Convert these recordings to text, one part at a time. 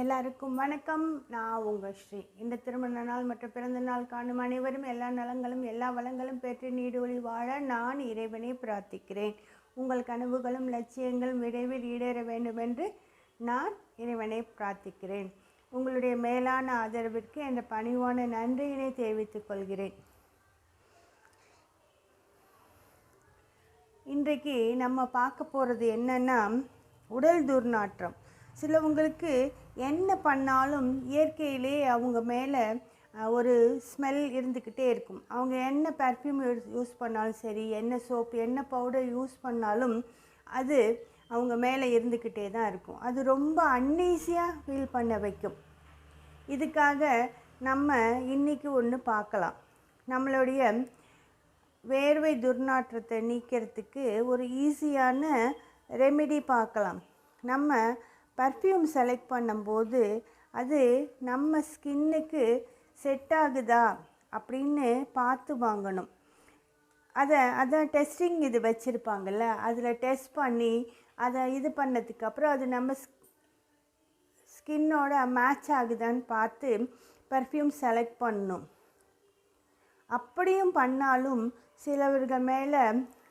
எல்லாருக்கும் வணக்கம். நான் உங்கள் ஸ்ரீ. இந்த திருமண நாள் மற்றும் பிறந்த நாள் காணும் அனைவரும் எல்லா நலங்களும் எல்லா வளங்களும் பெற்று நீடொழி வாழ நான் இறைவனை பிரார்த்திக்கிறேன். உங்கள் கனவுகளும் லட்சியங்களும் விரைவில் ஈடேற வேண்டும் என்று நான் இறைவனை பிரார்த்திக்கிறேன். உங்களுடைய மேலான ஆதரவிற்கு என்ற பணிவான நன்றியினை தெரிவித்துக் கொள்கிறேன். இன்றைக்கு நம்ம பார்க்க போகிறது என்னென்னா உடல் துர்நாற்றம். சிலவங்களுக்கு என்ன பண்ணாலும் இயற்கையிலே அவங்க மேலே ஒரு ஸ்மெல் இருந்துக்கிட்டே இருக்கும். அவங்க என்ன பர்ஃப்யூம் யூஸ் பண்ணாலும் சரி என்ன சோப் என்ன பவுடர் யூஸ் பண்ணாலும் அது அவங்க மேலே இருந்துக்கிட்டே தான் இருக்கும். அது ரொம்ப அன்ஈஸியாக ஃபீல் பண்ண வைக்கும். இதுக்காக நம்ம இன்னைக்கு ஒன்று பார்க்கலாம். நம்மளுடைய வேர்வை துர்நாற்றத்தை நீக்கிறதுக்கு ஒரு ஈஸியான ரெமெடி பார்க்கலாம். நம்ம பர்ஃப்யூம் செலக்ட் பண்ணும்போது அது நம்ம ஸ்கின்னுக்கு செட் ஆகுதா அப்படின்னு பார்த்து வாங்கணும். அதை அதான் டெஸ்டிங் இது வச்சுருப்பாங்கல்ல அதில் டெஸ்ட் பண்ணி அதை இது பண்ணதுக்கு அப்புறம் அது நம்ம ஸ்கின்னோட மேட்ச் ஆகுதான்னு பார்த்து பர்ஃப்யூம் செலக்ட் பண்ணணும் அப்படியும் பண்ணாலும் சிலவர்கள் மேலே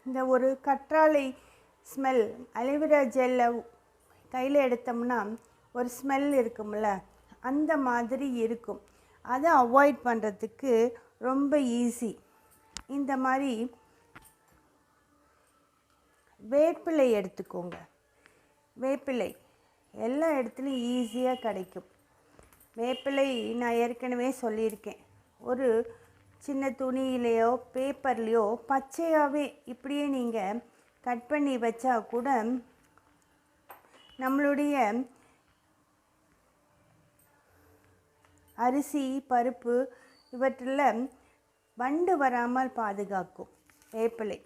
இந்த ஒரு கற்றாழை ஸ்மெல் அலிவிரா ஜெல்லை கையில் எடுத்தோம்னா ஒரு ஸ்மெல் இருக்கும்ல அந்த மாதிரி இருக்கும். அதை அவாய்ட் பண்ணுறதுக்கு ரொம்ப ஈஸி இந்த மாதிரி வேப்பிலை எடுத்துக்கோங்க. வேப்பிலை எல்லா இடத்துலையும் ஈஸியாக கிடைக்கும். வேப்பிலை நான் ஏற்கனவே சொல்லியிருக்கேன். ஒரு சின்ன துணியிலையோ பேப்பர்லேயோ பச்சையாகவே இப்படியே நீங்கள் கட் பண்ணி வச்சா கூட நம்மளுடைய அரிசி பருப்பு இவற்றில் வண்டு வராமல் பாதுகாக்கும். வேப்பிலை.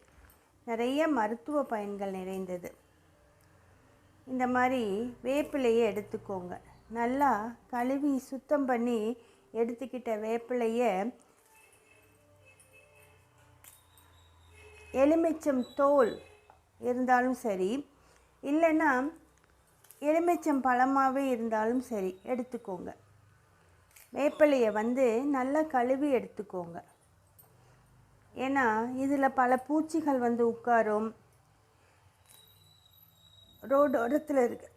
நிறைய மருத்துவ பயன்கள் நிறைந்தது. இந்த மாதிரி வேப்பிலையை எடுத்துக்கோங்க. நல்லா கழுவி சுத்தம் பண்ணி எடுத்துக்கிட்ட வேப்பிலையை எலுமிச்சம் தோல் இருந்தாலும் சரி இல்லைன்னா எலுமிச்சம் பழமாகவே இருந்தாலும் சரி எடுத்துக்கோங்க. வேப்பிலையை வந்து நல்லா கழுவி எடுத்துக்கோங்க. ஏன்னா இதில் பல பூச்சிகள் வந்து உட்காரும். ரோடோரத்தில் இருக்கு.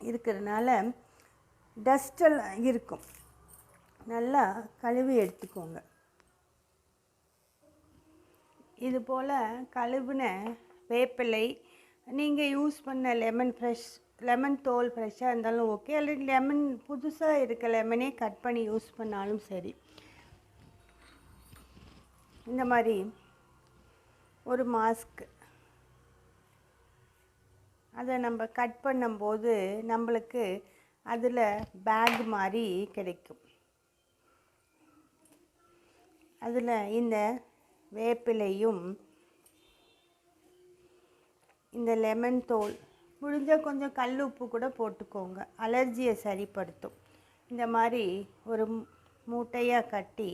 இருக்கிறதுனால டஸ்டெல்லாம் இருக்கும். நல்லா கழுவி எடுத்துக்கோங்க. இது போல் கழுவின வேப்பிலை நீங்கள் யூஸ் பண்ண லெமன் ஃப்ரெஷ் லெமன் தோல் ஃப்ரெஷ்ஷாக இருந்தாலும் ஓகே அல்லது லெமன் புதுசாக இருக்க லெமனே கட் பண்ணி யூஸ் பண்ணாலும் சரி. இந்த மாதிரி ஒரு மாஸ்க் அதை நம்ம கட் பண்ணும்போது நம்மளுக்கு அதில் பேக் மாதிரி கிடைக்கும். அதில் இந்த வேப்பிலையும் இந்த லெமன் தோல். முடிஞ்சால் கொஞ்சம் கல் உப்பு கூட போட்டுக்கோங்க. அலர்ஜியை சரிப்படுத்தும். இந்த மாதிரி ஒரு மூட்டையாக கட்டி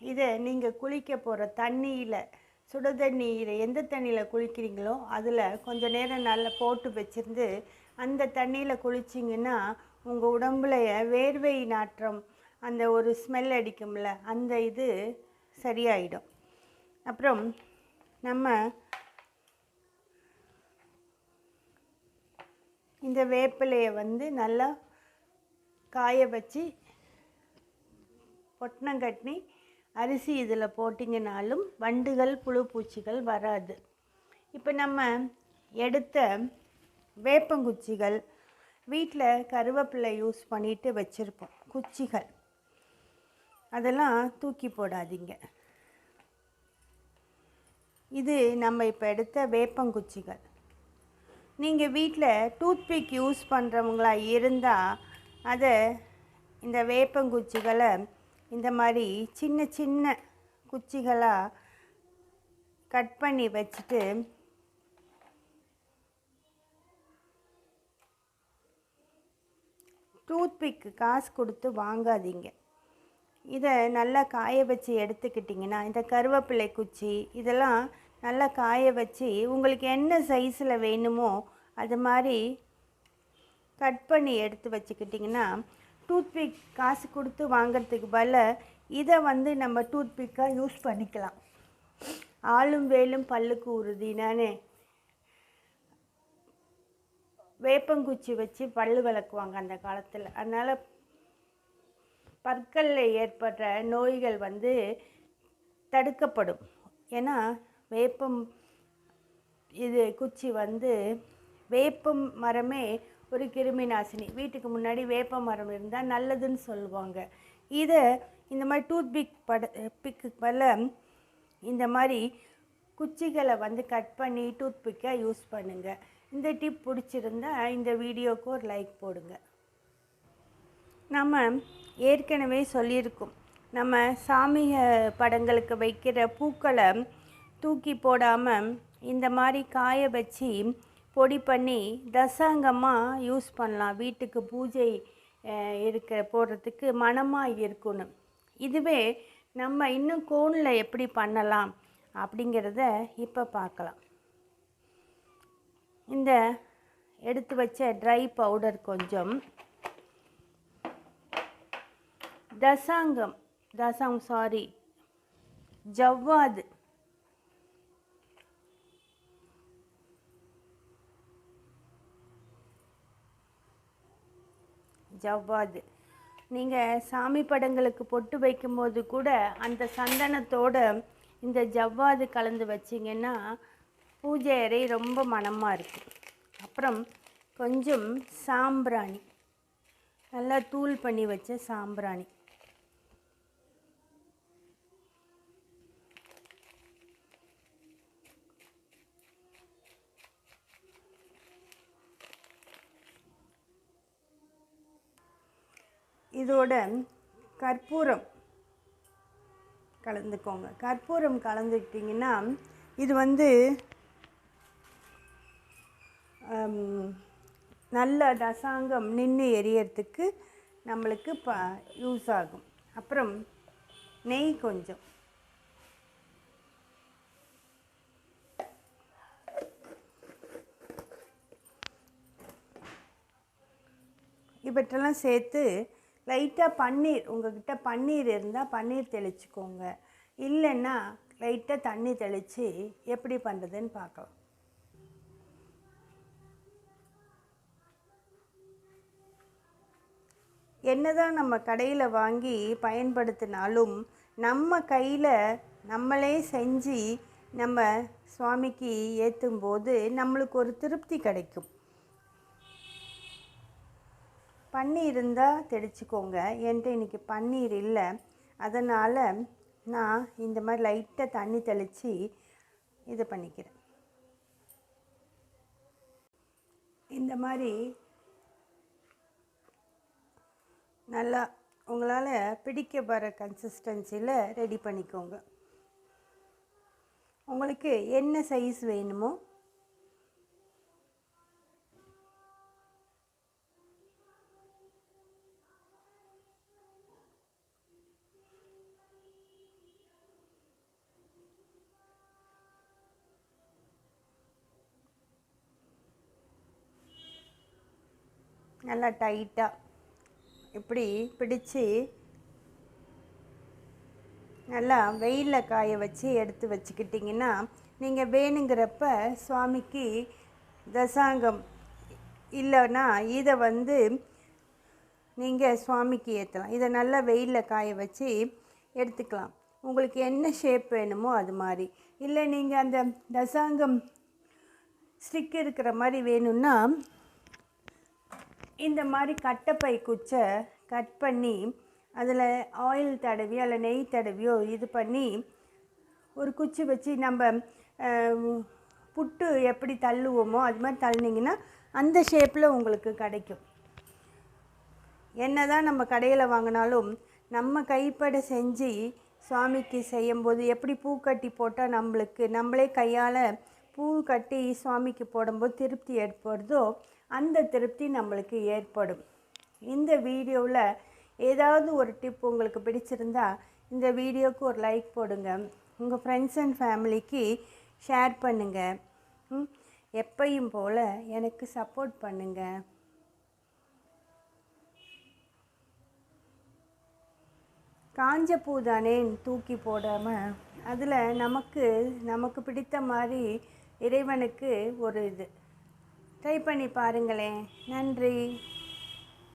இதை நீங்கள் குளிக்க போகிற தண்ணியில் சுட தண்ணீர் எந்த தண்ணியில் குளிக்கிறீங்களோ அதில் கொஞ்சம் நேரம் நல்லா போட்டு வச்சிருந்து அந்த தண்ணியில் குளிச்சிங்கன்னா உங்கள் உடம்புல வேர்வை நாற்றம் அந்த ஒரு ஸ்மெல் அடிக்கும்ல அந்த இது சரியாயிடும். அப்புறம் நம்ம இந்த வேப்பிலையை வந்து நல்லா காய வச்சு பொட்டணம் கட்டி அரிசி இதில் போட்டிங்கனாலும் வண்டுகள் புழு பூச்சிகள் வராது. இப்போ நம்ம எடுத்த வேப்பங்குச்சிகள் வீட்டில் கருவேப்பிலை யூஸ் பண்ணிட்டு வச்சுருப்போம். குச்சிகள். அதெல்லாம் தூக்கி போடாதீங்க. இது நம்ம இப்போ எடுத்த வேப்பங்குச்சிகள். நீங்கள் வீட்டில் டூத்பிக் யூஸ் பண்ணுறவங்களா இருந்தால் அதை இந்த வேப்பங்குச்சிகளை இந்த மாதிரி சின்ன சின்ன குச்சிகளாக கட் பண்ணி வச்சுட்டு டூத்பிக் காசு கொடுத்து வாங்காதீங்க. இதை நல்லா காய வச்சு எடுத்துக்கிட்டிங்கன்னா இந்த கருவேப்பிலை குச்சி இதெல்லாம் நல்லா காய வச்சு உங்களுக்கு என்ன சைஸில் வேணுமோ அது மாதிரி கட் பண்ணி எடுத்து வச்சுக்கிட்டிங்கன்னா டூத்பிக் காசு கொடுத்து வாங்குறதுக்கு பதிலாக இதை வந்து நம்ம டூத்பிக்காக யூஸ் பண்ணிக்கலாம். ஆளும் வேலும் பல்லுக்கு உறுதினானே வேப்பங்குச்சி வச்சு பல்லு விளக்குவாங்க அந்த காலத்தில். அதனால் பற்களில் ஏற்படுற நோய்கள் வந்து தடுக்கப்படும். ஏன்னா வேப்பம் இது குச்சி வந்து வேப்பம் மரமே ஒரு கிருமி நாசினி வீட்டுக்கு முன்னாடி வேப்ப மரம் இருந்தால் நல்லதுன்னு சொல்லுவாங்க. இதை இந்த மாதிரி டூத் பிக் பட பிக்கு பல இந்த மாதிரி குச்சிகளை வந்து கட் பண்ணி டூத் பிக்காக யூஸ் பண்ணுங்கள் இந்த டிப் பிடிச்சிருந்தா இந்த வீடியோவுக்கு ஒரு லைக் போடுங்க. நம்ம ஏற்கனவே சொல்லியிருக்கோம். நம்ம சாமி படங்களுக்கு வைக்கிற பூக்களை தூக்கி போடாமல் இந்த மாதிரி காய வச்சு பொடி பண்ணி தசாங்கமாக யூஸ் பண்ணலாம். வீட்டுக்கு பூஜை இருக்க போடுறதுக்கு மனமாக இருக்கணும் இதுவே நம்ம இன்னும் கோனில் எப்படி பண்ணலாம் அப்படிங்கிறத இப்போ பார்க்கலாம். இந்த எடுத்து வச்ச ட்ரை பவுடர் கொஞ்சம். தசாங்கம் தசாங்கம் சாரி ஜவ்வாது. ஜவ்வாது. நீங்கள் சாமி படங்களுக்கு பொட்டு வைக்கும்போது கூட அந்த சந்தனத்தோட இந்த ஜவ்வாது கலந்து வச்சிங்கன்னா பூஜை அறை ரொம்ப மனமாக இருக்கும் அப்புறம் கொஞ்சம் சாம்பிராணி. நல்லா தூள் பண்ணி வச்ச சாம்பிராணி. இதோட கற்பூரம் கலந்துக்கோங்க. கற்பூரம் கலந்துக்கிட்டிங்கன்னா இது வந்து நல்ல தசாங்கம் நின்று எரியறதுக்கு நம்மளுக்கு ப யூஸ் ஆகும். அப்புறம் நெய் கொஞ்சம். இவற்றெல்லாம் சேர்த்து லைட்டாக பன்னீர் உங்கள்கிட்ட பன்னீர் இருந்தால் பன்னீர் தெளிச்சுக்கோங்க. இல்லைன்னா லைட்டாக தண்ணி தெளித்து எப்படி பண்ணுறதுன்னு பார்க்கலாம். என்னதான் நம்ம கடையில் வாங்கி பயன்படுத்தினாலும் நம்ம கையில் நம்மளே செஞ்சு நம்ம சுவாமிக்கு ஏற்றும் போது நம்மளுக்கு ஒரு திருப்தி கிடைக்கும். பன்னீர் இருந்தால் தெளிச்சுக்கோங்க. என்கிட்ட இன்றைக்கி பன்னீர் இல்லை. அதனால் நான் இந்த மாதிரி லைட்டாக தண்ணி தெளித்து இது பண்ணிக்கிறேன். இந்த மாதிரி நல்லா உங்களால் பிடிக்க வர கன்சிஸ்டன்சியில் ரெடி பண்ணிக்கோங்க. உங்களுக்கு என்ன சைஸ் வேணுமோ நல்லா டைட்டாக இப்படி பிடிச்சு நல்லா வெயிலில் காய வச்சு எடுத்து வச்சுக்கிட்டிங்கன்னா நீங்கள் வேணுங்கிறப்ப சுவாமிக்கு தசாங்கம் இல்லைன்னா இதை வந்து நீங்கள் சுவாமிக்கு ஏற்றலாம் இதை நல்லா வெயிலில் காய வச்சு எடுத்துக்கலாம். உங்களுக்கு என்ன ஷேப் வேணுமோ அது மாதிரி. இல்லை நீங்கள் அந்த தசாங்கம் ஸ்டிக் இருக்கிற மாதிரி வேணும்னா இந்த மாதிரி கட்டைப்பை குச்சை கட் பண்ணி அதில் ஆயில் தடவி அல்ல நெய் தடவியோ இது பண்ணி ஒரு குச்சி வச்சு நம்ம புட்டு எப்படி தள்ளுவோமோ அது மாதிரி தள்ளினீங்கன்னா அந்த ஷேப்பில் உங்களுக்கு கிடைக்கும். என்ன தான் நம்ம கடையில் வாங்கினாலும் நம்ம கைப்பட செஞ்சு சுவாமிக்கு செய்யும்போது எப்படி பூ கட்டி போட்டால் நம்மளுக்கு நம்மளே கையால் பூ கட்டி சுவாமிக்கு போடும்போது திருப்தி ஏற்படுதோ அந்த திருப்தி நம்மளுக்கு ஏற்படும். இந்த வீடியோவில் ஏதாவது ஒரு டிப் உங்களுக்கு பிடிச்சிருந்தா இந்த வீடியோவுக்கு ஒரு லைக் போடுங்க. உங்கள் ஃப்ரெண்ட்ஸ் அண்ட் ஃபேமிலிக்கு ஷேர் பண்ணுங்கள் எப்பையும் போல் எனக்கு சப்போர்ட் பண்ணுங்கள் காஞ்ச பூ தானேன்னு தூக்கி போடாமல் அதில் நமக்கு நமக்கு பிடித்த மாதிரி இறைவனுக்கு ஒரு இது. ட்ரை பண்ணி பாருங்களேன். நன்றி.